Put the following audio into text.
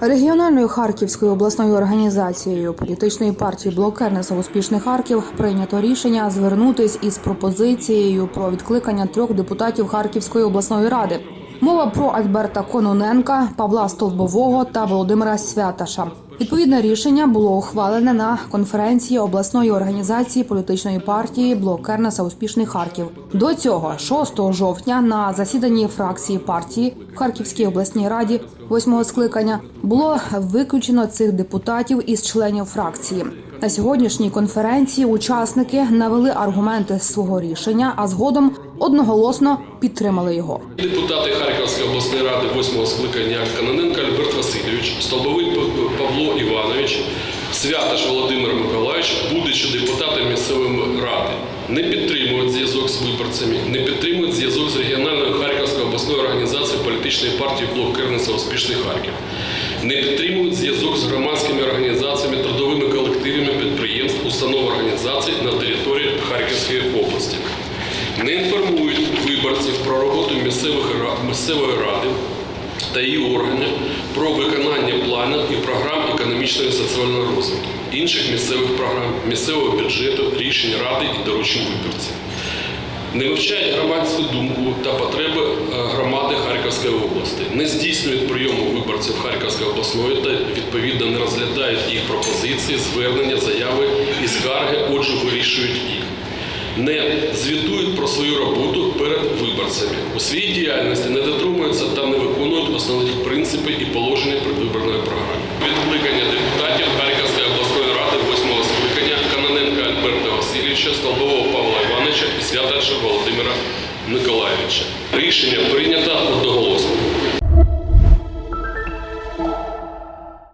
Регіональною Харківською обласною організацією політичної партії Блок Кернеса Успішний Харків прийнято рішення звернутись із пропозицією про відкликання трьох депутатів Харківської обласної ради. Мова про Альберта Кононенка, Павла Столбового та Володимира Святаша. Відповідне рішення було ухвалене на конференції обласної організації політичної партії Блок Кернеса Успішний Харків. До цього 6 жовтня на засіданні фракції партії в Харківській обласній раді восьмого скликання було виключено цих депутатів із членів фракції. На сьогоднішній конференції учасники навели аргументи свого рішення, а згодом одноголосно підтримали його. Депутати Харківської обласної ради 8 скликання Каноненко Альберт Васильович, Столбовий Павло Іванович, Святаш Володимир Миколаївич, будучи депутатами місцевої ради, не підтримують зв'язок з виборцями, не підтримують зв'язок з регіональною Харківською обласною організацією політичної партії Блок Кернеса Успішний Харків, не підтримують зв'язок з громадськими організаціями, трудовими колективами установ організацій на території Харківської області не інформують виборців про роботу місцевої ради та її органів про виконання планів і програм економічного і соціального розвитку, інших місцевих програм, місцевого бюджету, рішень ради і доручень виборців. Не вивчають громадську думку та потреби е, громади Харківської області, не здійснюють прийому виборців Харківської обласної та відповідно не розглядають їх пропозиції, звернення, заяви скарги, отже, вирішують їх не звітують про свою роботу перед виборцями. У своїй діяльності не дотримуються та не виконують основних принципів і положення предвиборної програми. Відкликання депутатів Харківської обласної ради 8 скликання Каноненка Альберта Васильовича, Столбового Павла Івановича і Святаша Володимира Миколаївича. Рішення прийнято одноголосно.